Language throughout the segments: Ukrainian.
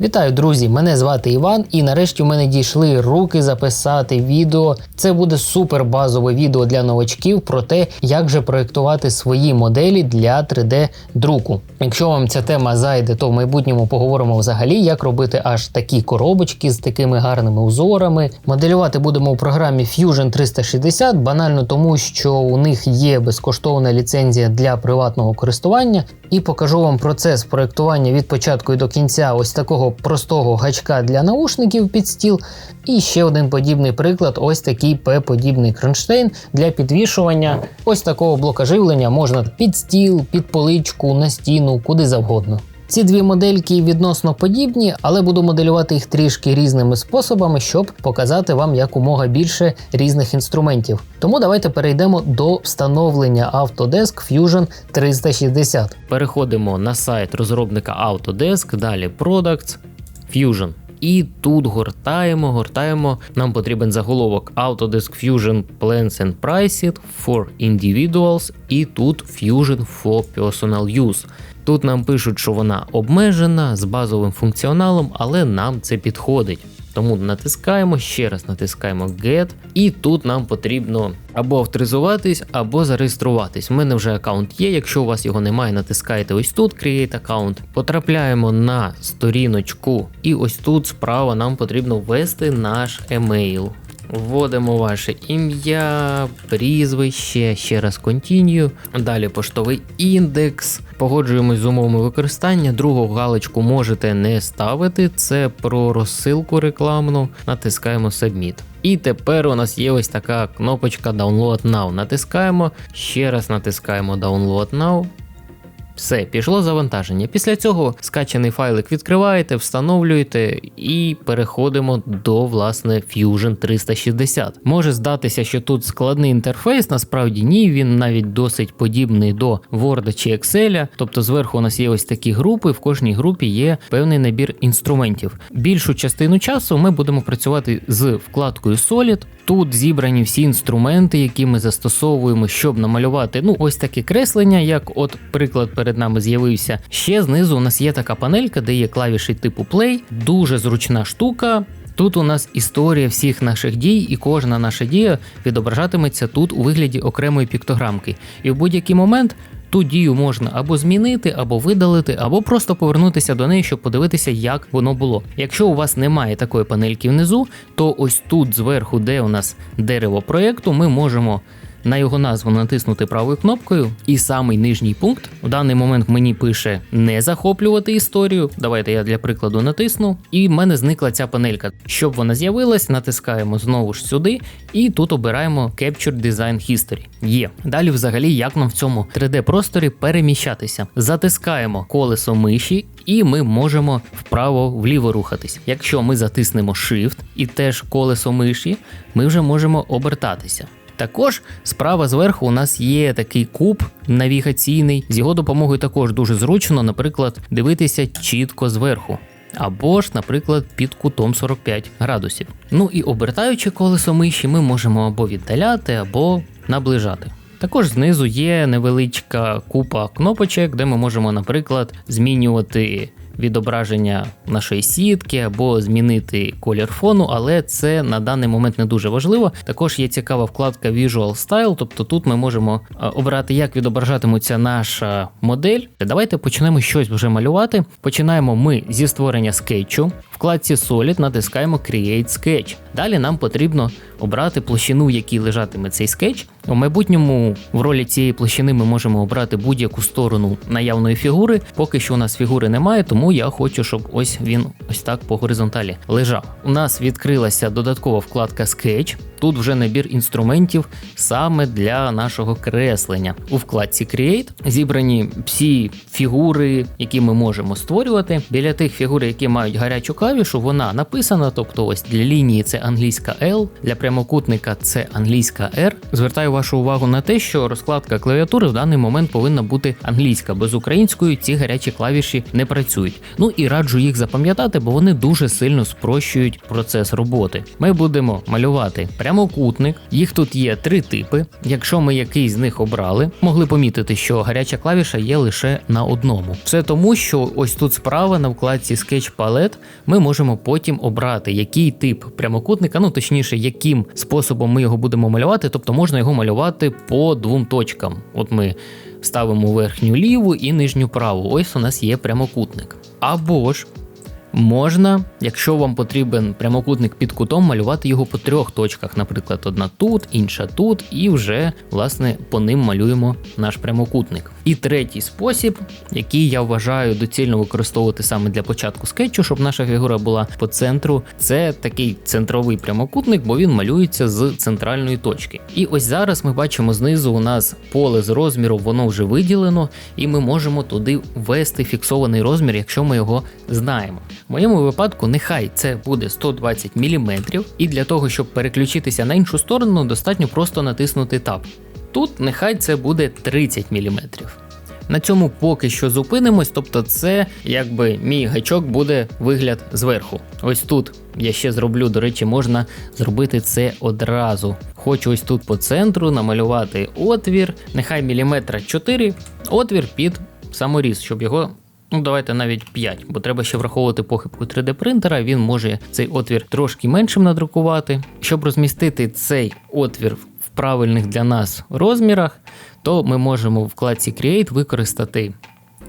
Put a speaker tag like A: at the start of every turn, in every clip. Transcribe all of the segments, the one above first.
A: Вітаю, друзі! Мене звати Іван, і нарешті у мене дійшли руки записати відео. Це буде супер базове відео для новачків про те, як же проєктувати свої моделі для 3D друку. Якщо вам ця тема зайде, то в майбутньому поговоримо взагалі, як робити аж такі коробочки з такими гарними узорами. Моделювати будемо у програмі Fusion 360, банально тому, що у них є безкоштовна ліцензія для приватного користування. І покажу вам процес проєктування від початку і до кінця ось такого простого гачка для наушників під стіл. І ще один подібний приклад: ось такий П-подібний кронштейн для підвішування ось такого блока живлення можна під стіл, під поличку, на стіну, куди завгодно. Ці дві модельки відносно подібні, але буду моделювати їх трішки різними способами, щоб показати вам якомога більше різних інструментів. Тому давайте перейдемо до встановлення Autodesk Fusion 360. Переходимо на сайт розробника Autodesk, далі Products, Fusion. І тут гортаємо, гортаємо. Нам потрібен заголовок Autodesk Fusion Plans and Prices for Individuals, і тут Fusion for Personal Use. Тут нам пишуть, що вона обмежена з базовим функціоналом, але нам це підходить. Тому натискаємо, ще раз натискаємо Get, і тут нам потрібно або авторизуватись, або зареєструватись. У мене вже аккаунт є. Якщо у вас його немає, натискаєте ось тут Create Account. Потрапляємо на сторіночку, і ось тут справа нам потрібно ввести наш емейл. Вводимо ваше ім'я, прізвище, ще раз Continue, далі поштовий індекс. Погоджуємось з умовами використання. Другу галочку можете не ставити. Це про розсилку рекламну. Натискаємо Submit. І тепер у нас є ось така кнопочка Download Now. Натискаємо, ще раз натискаємо Download Now. Все, пішло завантаження. Після цього скачаний файлик відкриваєте, встановлюєте і переходимо до власне Fusion 360. Може здатися, що тут складний інтерфейс, насправді ні, він навіть досить подібний до Word чи Excel. Тобто зверху у нас є ось такі групи, в кожній групі є певний набір інструментів. Більшу частину часу ми будемо працювати з вкладкою Solid. Тут зібрані всі інструменти, які ми застосовуємо, щоб намалювати ну ось таке креслення, як от приклад перед нами з'явився. Ще знизу у нас є така панелька, де є клавіші типу Play, дуже зручна штука. Тут у нас історія всіх наших дій, і кожна наша дія відображатиметься тут у вигляді окремої піктограмки. І в будь-який момент ту дію можна або змінити, або видалити, або просто повернутися до неї, щоб подивитися, як воно було. Якщо у вас немає такої панельки внизу, то ось тут зверху, де у нас дерево проєкту, ми можемо на його назву натиснути правою кнопкою, і самий нижній пункт в даний момент мені пише не захоплювати історію. Давайте я для прикладу натисну, і в мене зникла ця панелька. Щоб вона з'явилась, натискаємо знову ж сюди, і тут обираємо Capture Design History. Є. Далі, взагалі, як нам в цьому 3D-просторі переміщатися. Затискаємо колесо миші. І ми можемо вправо-вліво рухатись. Якщо ми затиснемо Shift і теж колесо миші, ми вже можемо обертатися. Також справа зверху у нас є такий куб навігаційний. З його допомогою також дуже зручно, наприклад, дивитися чітко зверху. Або ж, наприклад, під кутом 45 градусів. Ну і обертаючи колесо миші, ми можемо або віддаляти, або наближати. Також знизу є невеличка купа кнопочок, де ми можемо, наприклад, змінювати відображення нашої сітки або змінити колір фону, але це на даний момент не дуже важливо. Також є цікава вкладка Visual Style, тобто тут ми можемо обрати, як відображатиметься наша модель. Давайте почнемо щось вже малювати. Починаємо ми зі створення скетчу. Вкладці Solid натискаємо Create Sketch. Далі нам потрібно обрати площину, в якій лежатиме цей скетч. У майбутньому в ролі цієї площини ми можемо обрати будь-яку сторону наявної фігури. Поки що у нас фігури немає, тому я хочу, щоб ось він ось так по горизонталі лежав. У нас відкрилася додаткова вкладка Sketch. Тут вже набір інструментів саме для нашого креслення. У вкладці Create зібрані всі фігури, які ми можемо створювати. Біля тих фігур, які мають гарячу клавішу, вона написана. Тобто, ось для лінії це англійська L, для прямокутника це англійська R. Звертаю вашу увагу на те, що розкладка клавіатури в даний момент повинна бути англійська, без української ці гарячі клавіші не працюють. Ну і раджу їх запам'ятати, бо вони дуже сильно спрощують процес роботи. Ми будемо малювати прямокутник. Їх тут є три типи. Якщо ми якийсь з них обрали, могли помітити, що гаряча клавіша є лише на одному. Все тому, що ось тут справа на вкладці Sketch Palette ми можемо потім обрати, який тип прямокутника, ну точніше, яким способом ми його будемо малювати, тобто можна його малювати по двом точкам. От ми ставимо верхню ліву і нижню праву. Ось у нас є прямокутник. Або ж Можна, якщо вам потрібен прямокутник під кутом, малювати його по трьох точках, наприклад, одна тут, інша тут, і вже власне по ним малюємо наш прямокутник. І третій спосіб, який я вважаю доцільно використовувати саме для початку скетчу, щоб наша фігура була по центру, це такий центровий прямокутник, бо він малюється з центральної точки. І ось зараз ми бачимо знизу у нас поле з розміру, воно вже виділено, і ми можемо туди ввести фіксований розмір, якщо ми його знаємо. В моєму випадку, нехай це буде 120 мм, і для того, щоб переключитися на іншу сторону, достатньо просто натиснути Tab. Тут нехай це буде 30 мм. На цьому поки що зупинимось, тобто це якби мій гачок буде вигляд зверху. Ось тут я ще зроблю, до речі, можна зробити це одразу. Хочу ось тут по центру намалювати отвір, нехай міліметра 4, отвір під саморіз, щоб його Ну, давайте навіть 5, бо треба ще враховувати похибку 3D принтера. Він може цей отвір трошки меншим надрукувати. Щоб розмістити цей отвір в правильних для нас розмірах, то ми можемо в вкладці Create використати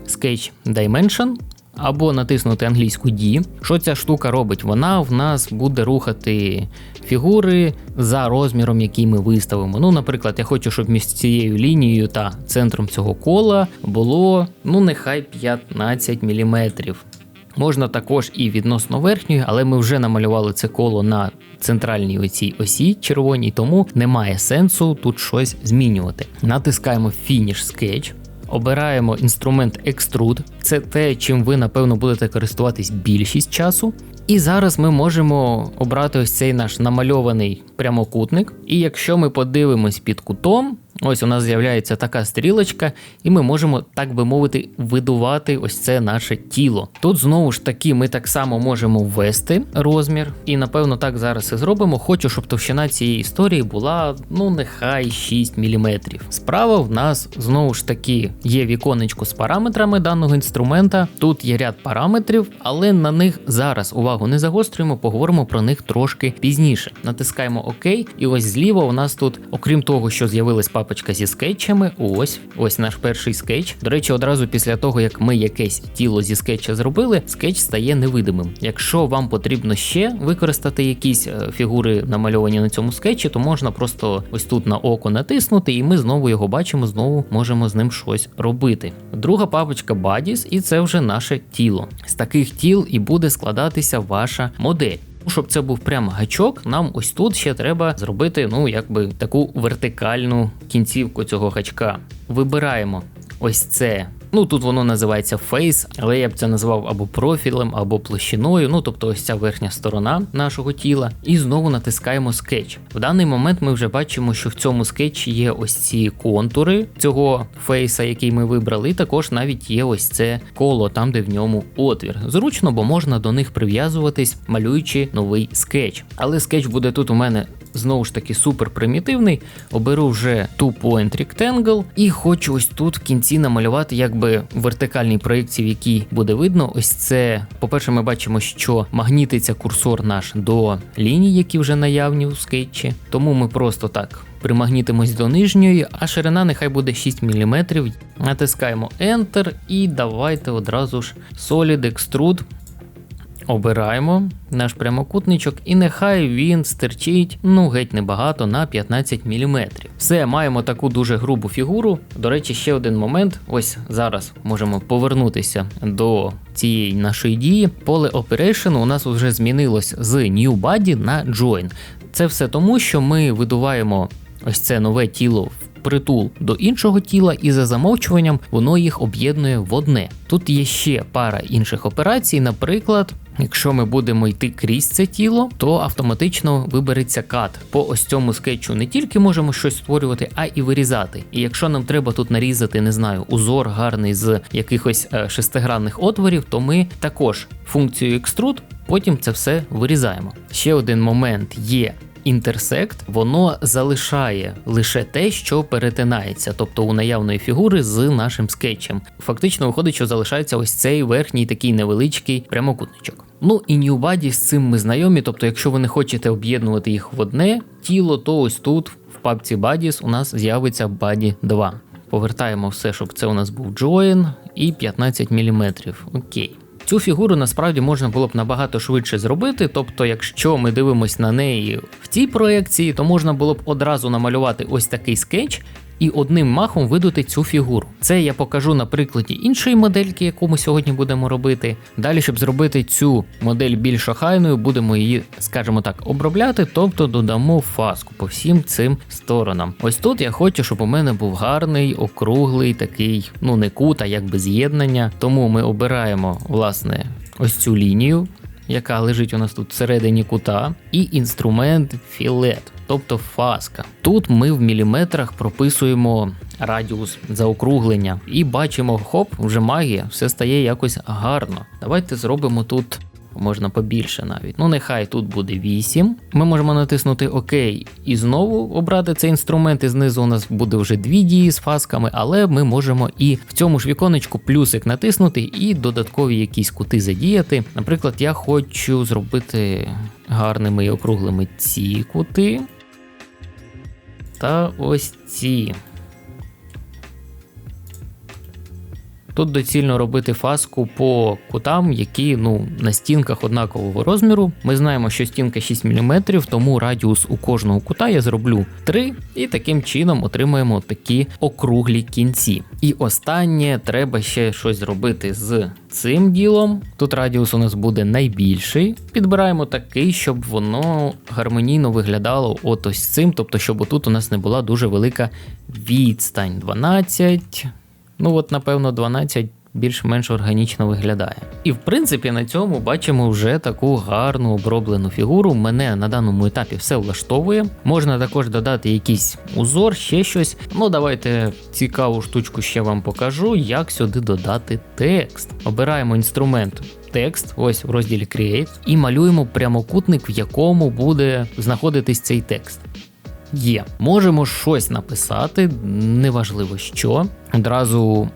A: Sketch Dimension або натиснути англійську D. Що ця штука робить? Вона в нас буде рухати фігури за розміром, який ми виставимо. Ну, наприклад, я хочу, щоб між цією лінією та центром цього кола було, ну, нехай 15 мм. Можна також і відносно верхньої, але ми вже намалювали це коло на центральній оцій осі червоній, тому немає сенсу тут щось змінювати. Натискаємо Finish Sketch. Обираємо інструмент Extrude, це те, чим ви напевно будете користуватись більшість часу. І зараз ми можемо обрати ось цей наш намальований прямокутник. І якщо ми подивимось під кутом, Ось у нас з'являється така стрілочка, і ми можемо, так би мовити, видувати ось це наше тіло. Тут знову ж таки ми так само можемо ввести розмір, і напевно так зараз і зробимо. Хочу, щоб товщина цієї історії була, ну нехай 6 мм. Справа в нас знову ж таки є віконечко з параметрами даного інструмента. Тут є ряд параметрів, але на них зараз увагу не загострюємо, поговоримо про них трошки пізніше. Натискаємо ОК, і ось зліва у нас тут, окрім того, що з'явилась папочка зі скетчами. Ось ось наш перший скетч. До речі, одразу після того, як ми якесь тіло зі скетча зробили, скетч стає невидимим. Якщо вам потрібно ще використати якісь е, фігури, намальовані на цьому скетчі, то можна просто ось тут на око натиснути, і ми знову його бачимо, знову можемо з ним щось робити. Друга папочка Bodies, і це вже наше тіло. З таких тіл і буде складатися ваша модель. Щоб це був прямо гачок, нам ось тут ще треба зробити ну якби таку вертикальну кінцівку цього гачка. Вибираємо ось це Ну тут воно називається Face, але я б це назвав або профілем, або площиною. Ну тобто ось ця верхня сторона нашого тіла. І знову натискаємо скетч. В даний момент ми вже бачимо, що в цьому скетчі є ось ці контури цього фейса, який ми вибрали. І також навіть є ось це коло, там де в ньому отвір. Зручно, бо можна до них прив'язуватись, малюючи новий скетч. Але скетч буде тут у мене знову ж таки супер примітивний. Оберу вже Two Point Rectangle і хочу ось тут в кінці намалювати якби вертикальній проєкції, в якій буде видно. Ось це, по-перше, ми бачимо, що магнітиться курсор наш до ліній, які вже наявні у скетчі. Тому ми просто так. Примагнітимось до нижньої, а ширина нехай буде 6 мм. Натискаємо Enter і давайте одразу ж Solid Extrude Обираємо наш прямокутничок, і нехай він стерчить ну геть небагато на 15 мм. Все, маємо таку дуже грубу фігуру. До речі, ще один момент. Ось зараз можемо повернутися до цієї нашої дії. Поле Operation у нас вже змінилось з New Body на Join. Це все тому, що ми видуваємо ось це нове тіло в притул до іншого тіла, і за замовчуванням воно їх об'єднує в одне. Тут є ще пара інших операцій, наприклад. Якщо ми будемо йти крізь це тіло, то автоматично вибереться кат. По ось цьому скетчу не тільки можемо щось створювати, а і вирізати. І якщо нам треба тут нарізати, не знаю, узор гарний з якихось е, шестигранних отворів, то ми також функцію Extrude потім це все вирізаємо. Ще один момент є інтерсект, воно залишає лише те, що перетинається, тобто у наявної фігури з нашим скетчем. Фактично виходить, що залишається ось цей верхній такий невеличкий прямокутничок. Ну і New Body з цим ми знайомі. Тобто, якщо ви не хочете об'єднувати їх в одне тіло, то ось тут в папці Bodies у нас з'явиться Body 2. Повертаємо все, щоб це у нас був join і 15 мм. Окей. Цю фігуру насправді можна було б набагато швидше зробити. Тобто, якщо ми дивимося на неї в цій проекції, то можна було б одразу намалювати ось такий скетч і одним махом видути цю фігуру. Це я покажу на прикладі іншої модельки, яку ми сьогодні будемо робити. Далі, щоб зробити цю модель більш охайною, будемо її, скажімо так, обробляти, тобто додамо фаску по всім цим сторонам. Ось тут я хочу, щоб у мене був гарний, округлий такий, ну не кут, а якби з'єднання. Тому ми обираємо, власне, ось цю лінію. Яка лежить у нас тут всередині кута, і інструмент філет тобто фаска. Тут ми в міліметрах прописуємо радіус заокруглення і бачимо, хоп, вже магія, все стає якось гарно. Давайте зробимо тут. Можна побільше навіть. Ну, нехай тут буде 8. Ми можемо натиснути ОК і знову обрати цей інструмент. І знизу у нас буде вже дві дії з фасками, але ми можемо і в цьому ж віконечку плюсик натиснути і додаткові якісь кути задіяти. Наприклад, я хочу зробити гарними і округлими ці кути та ось ці. Тут доцільно робити фаску по кутам, які ну, на стінках однакового розміру. Ми знаємо, що стінка 6 мм, тому радіус у кожного кута я зроблю 3 і таким чином отримаємо такі округлі кінці. І останнє треба ще щось зробити з цим ділом. Тут радіус у нас буде найбільший. Підбираємо такий, щоб воно гармонійно виглядало от ось цим, тобто, щоб тут у нас не була дуже велика відстань. 12. Ну от, напевно, 12 більш-менш органічно виглядає. І в принципі на цьому бачимо вже таку гарну оброблену фігуру. Мене на даному етапі все влаштовує. Можна також додати якийсь узор, ще щось. Ну давайте цікаву штучку ще вам покажу, як сюди додати текст. Обираємо інструмент. Текст, ось в розділі Create, і малюємо прямокутник, в якому буде знаходитись цей текст. Є, можемо щось написати, неважливо що. Одразу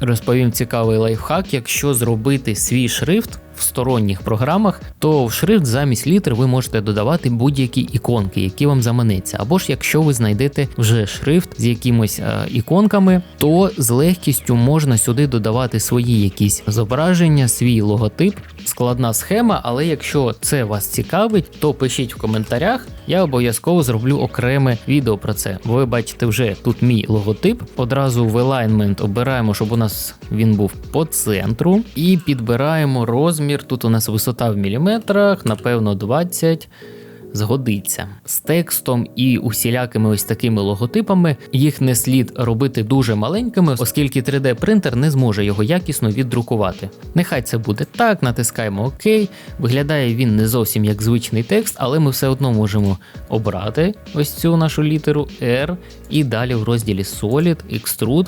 A: розповім цікавий лайфхак, якщо зробити свій шрифт в сторонніх програмах, то в шрифт замість літер ви можете додавати будь-які іконки, які вам заманеться. Або ж якщо ви знайдете вже шрифт з якимось е, іконками, то з легкістю можна сюди додавати свої якісь зображення, свій логотип, складна схема. Але якщо це вас цікавить, то пишіть в коментарях. Я обов'язково зроблю окреме відео про це. Ви бачите вже тут мій логотип. Одразу в Alignment обираємо, щоб у нас він був по центру, і підбираємо розмір розмір. Тут у нас висота в міліметрах, напевно, 20. Згодиться з текстом і усілякими ось такими логотипами. Їх не слід робити дуже маленькими, оскільки 3D-принтер не зможе його якісно віддрукувати. Нехай це буде так, натискаємо ОК. Виглядає він не зовсім як звичний текст, але ми все одно можемо обрати ось цю нашу літеру R і далі в розділі Solid, Extrude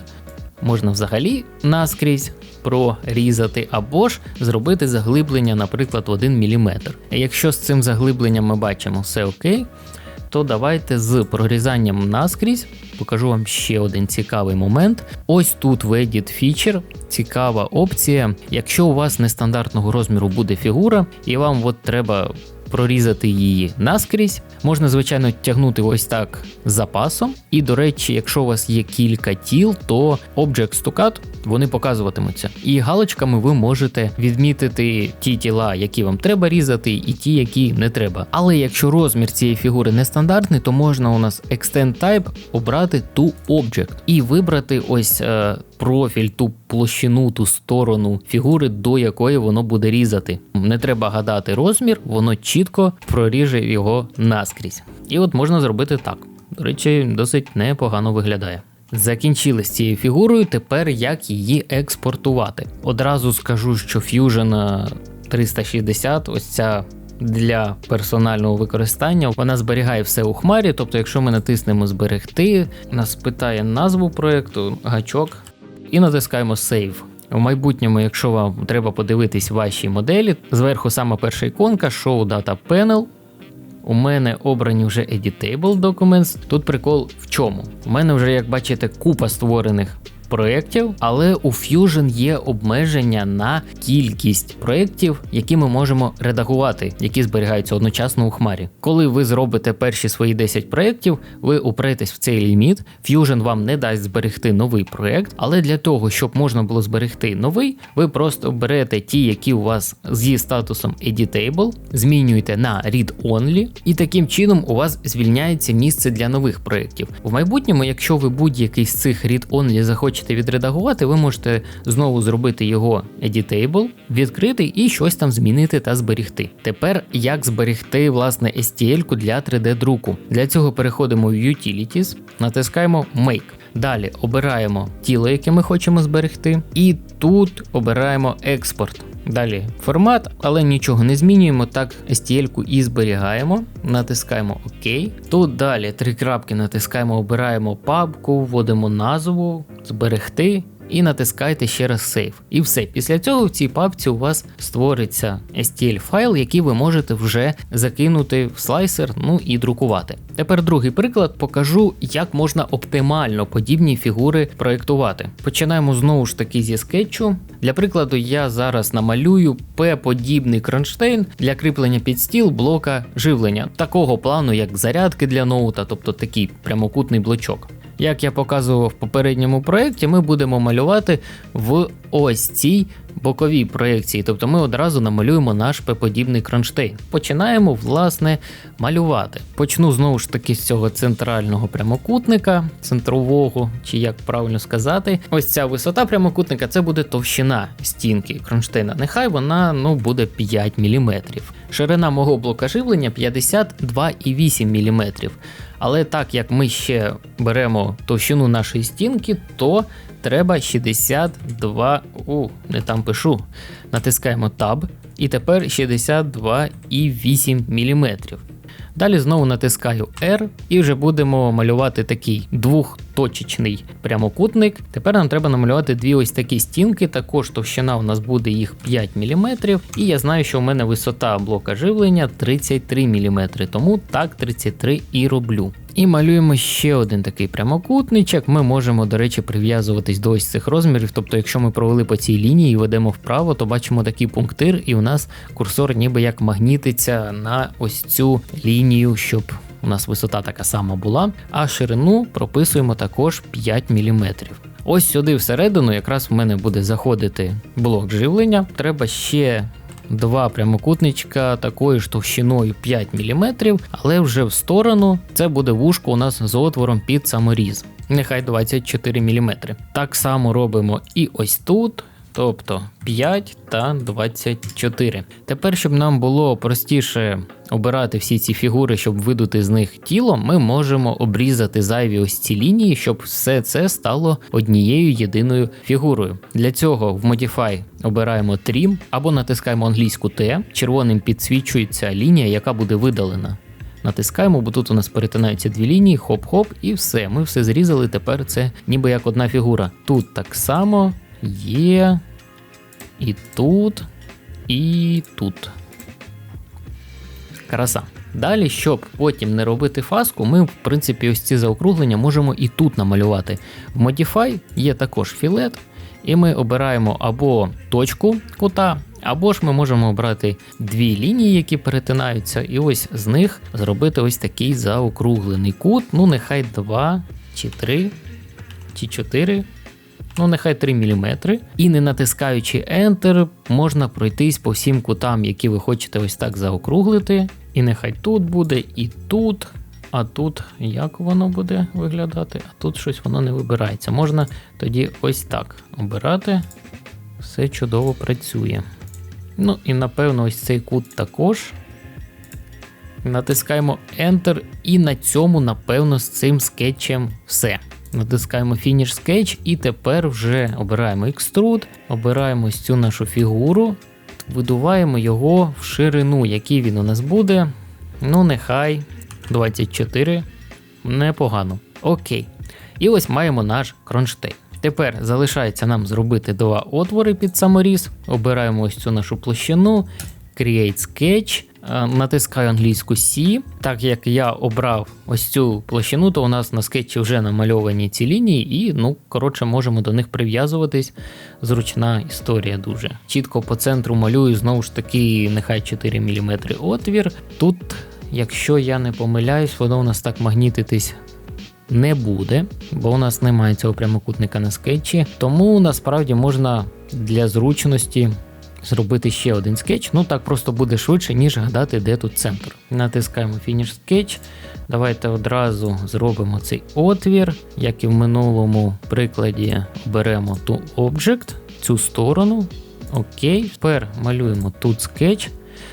A: можна взагалі наскрізь прорізати, або ж зробити заглиблення, наприклад, 1 мм. Якщо з цим заглибленням ми бачимо все окей, то давайте з прорізанням наскрізь покажу вам ще один цікавий момент. Ось тут в Edit Feature цікава опція. Якщо у вас нестандартного розміру буде фігура, і вам от треба прорізати її наскрізь. Можна, звичайно, тягнути ось так запасом. І, до речі, якщо у вас є кілька тіл, то Object Stucat вони показуватимуться. І галочками ви можете відмітити ті тіла, які вам треба різати, і ті, які не треба. Але якщо розмір цієї фігури нестандартний, то можна у нас Extend Type обрати ту Object і вибрати ось е, профіль, ту площину, ту сторону фігури, до якої воно буде різати. Не треба гадати розмір, воно чітко проріже його наскрізь. І от можна зробити так. До речі, досить непогано виглядає. Закінчили з цією фігурою, тепер як її експортувати. Одразу скажу, що Fusion 360, ось ця для персонального використання, вона зберігає все у хмарі. Тобто, якщо ми натиснемо зберегти, нас питає назву проєкту, гачок, і натискаємо Save. В майбутньому, якщо вам треба подивитись ваші моделі, зверху саме перша іконка Show Data Panel. у мене обрані вже Editable Documents. Тут прикол в чому? У мене вже, як бачите, купа створених проєктів, але у Fusion є обмеження на кількість проєктів, які ми можемо редагувати, які зберігаються одночасно у хмарі. Коли ви зробите перші свої 10 проєктів, ви упретесь в цей ліміт. Fusion вам не дасть зберегти новий проєкт, але для того, щоб можна було зберегти новий, ви просто берете ті, які у вас зі статусом Editable, змінюєте на Read-Only, і таким чином у вас звільняється місце для нових проєктів. В майбутньому, якщо ви будь-який з цих Read-Only захочете хочете відредагувати, ви можете знову зробити його editable, відкрити і щось там змінити та зберігти. Тепер як зберегти власне STL для 3D-друку. Для цього переходимо в Utilities, натискаємо Make. Далі обираємо тіло, яке ми хочемо зберегти, і тут обираємо експорт. Далі формат, але нічого не змінюємо. Так, STL-ку і зберігаємо, натискаємо ОК. Тут далі три крапки натискаємо, обираємо папку, вводимо назву, зберегти і натискайте ще раз Save. І все. Після цього в цій папці у вас створиться STL файл, який ви можете вже закинути в слайсер, ну і друкувати. Тепер другий приклад покажу, як можна оптимально подібні фігури проєктувати. Починаємо знову ж таки зі скетчу. Для прикладу, я зараз намалюю П-подібний кронштейн для кріплення під стіл блока живлення, такого плану, як зарядки для ноута, тобто такий прямокутний блочок. Як я показував в попередньому проєкті, ми будемо малювати в ось цій боковій проєкції. Тобто ми одразу намалюємо наш П-подібний кронштейн. Починаємо, власне, малювати. Почну знову ж таки з цього центрального прямокутника, центрового, чи як правильно сказати. Ось ця висота прямокутника це буде товщина стінки кронштейна. Нехай вона ну, буде 5 мм. Ширина мого блока живлення 52,8 мм. Але так як ми ще беремо товщину нашої стінки, то треба 62. У, не там пишу. Натискаємо Tab. І тепер 62,8 мм. Далі знову натискаю R і вже будемо малювати такий двохточечний прямокутник. Тепер нам треба намалювати дві ось такі стінки. Також товщина у нас буде їх 5 мм. І я знаю, що у мене висота блока живлення 33 мм, тому так 33 і роблю. І малюємо ще один такий прямокутничок. Ми можемо, до речі, прив'язуватись до ось цих розмірів. Тобто, якщо ми провели по цій лінії і ведемо вправо, то бачимо такий пунктир, і у нас курсор ніби як магнітиться на ось цю лінію, щоб у нас висота така сама була. А ширину прописуємо також 5 мм. Ось сюди всередину, якраз в мене буде заходити блок живлення. Треба ще два прямокутничка такою ж товщиною 5 мм, але вже в сторону це буде вушко у нас з отвором під саморіз. Нехай 24 мм. Так само робимо і ось тут. Тобто 5 та 24. Тепер, щоб нам було простіше обирати всі ці фігури, щоб видути з них тіло, ми можемо обрізати зайві ось ці лінії, щоб все це стало однією єдиною фігурою. Для цього в Modify обираємо Trim або натискаємо англійську T, червоним підсвічується лінія, яка буде видалена. Натискаємо, бо тут у нас перетинаються дві лінії, хоп-хоп, і все. Ми все зрізали. Тепер це ніби як одна фігура. Тут так само є. І тут, і тут. Краса. Далі, щоб потім не робити фаску, ми, в принципі, ось ці заокруглення можемо і тут намалювати. В Modify є також філет, і ми обираємо або точку кута, або ж ми можемо обрати дві лінії, які перетинаються, і ось з них зробити ось такий заокруглений кут. Ну, нехай 2 чи 3 чи 4 ну нехай 3 мм. І не натискаючи Enter, можна пройтись по всім кутам, які ви хочете ось так заокруглити. І нехай тут буде, і тут. А тут як воно буде виглядати? А тут щось воно не вибирається. Можна тоді ось так обирати. Все чудово працює. Ну і напевно, ось цей кут також. Натискаємо Enter, і на цьому, напевно, з цим скетчем все. Натискаємо Finish Sketch і тепер вже обираємо Extrude, обираємо цю нашу фігуру, видуваємо його в ширину, який він у нас буде. Ну, нехай 24. Непогано. Окей. І ось маємо наш кронштейн. Тепер залишається нам зробити два отвори під саморіз. Обираємо ось цю нашу площину, Create Sketch. Е, Натискаю англійську C. Так як я обрав ось цю площину, то у нас на скетчі вже намальовані ці лінії, і ну коротше можемо до них прив'язуватись. Зручна історія дуже. Чітко по центру малюю знову ж таки, нехай 4 мм отвір. Тут, якщо я не помиляюсь, воно у нас так магнітитись не буде, бо у нас немає цього прямокутника на скетчі. Тому насправді можна для зручності зробити ще один скетч. Ну так просто буде швидше, ніж гадати, де тут центр. Натискаємо Finish Sketch. Давайте одразу зробимо цей отвір, як і в минулому прикладі беремо ту Object, цю сторону. Окей, тепер малюємо тут скетч.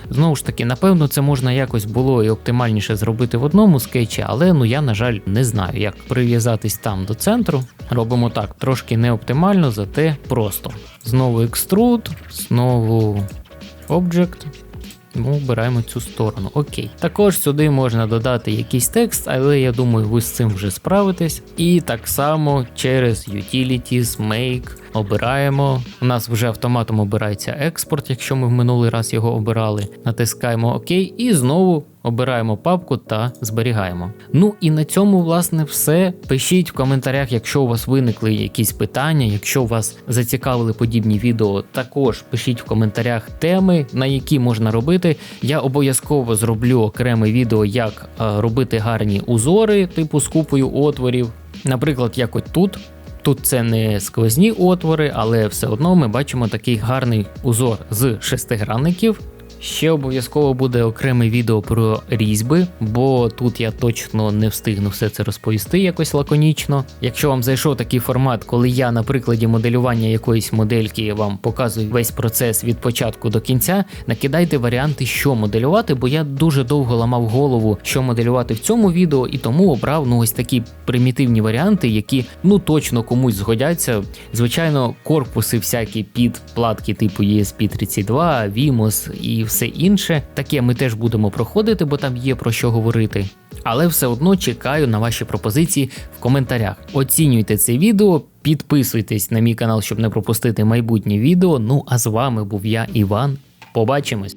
A: Знову ж таки, напевно, це можна якось було і оптимальніше зробити в одному скетчі, але ну я, на жаль, не знаю, як прив'язатись там до центру. Робимо так, трошки не оптимально, зате просто. Знову екструд, знову Object. Ми обираємо цю сторону. Окей. Також сюди можна додати якийсь текст, але я думаю, ви з цим вже справитесь. І так само через Utilities, Make обираємо. У нас вже автоматом обирається експорт, якщо ми в минулий раз його обирали. Натискаємо ОК і знову обираємо папку та зберігаємо. Ну і на цьому, власне, все. Пишіть в коментарях, якщо у вас виникли якісь питання, якщо вас зацікавили подібні відео, також пишіть в коментарях теми, на які можна робити. Я обов'язково зроблю окреме відео, як е, робити гарні узори, типу з купою отворів. Наприклад, як от тут. Тут це не сквозні отвори, але все одно ми бачимо такий гарний узор з шестигранників. Ще обов'язково буде окреме відео про різьби, бо тут я точно не встигну все це розповісти якось лаконічно. Якщо вам зайшов такий формат, коли я на прикладі моделювання якоїсь модельки вам показую весь процес від початку до кінця, накидайте варіанти, що моделювати, бо я дуже довго ламав голову, що моделювати в цьому відео, і тому обрав ну ось такі примітивні варіанти, які ну точно комусь згодяться. Звичайно, корпуси всякі під платки типу ESP32, Vimos і все інше. Таке ми теж будемо проходити, бо там є про що говорити. Але все одно чекаю на ваші пропозиції в коментарях. Оцінюйте це відео, підписуйтесь на мій канал, щоб не пропустити майбутнє відео. Ну а з вами був я, Іван. Побачимось!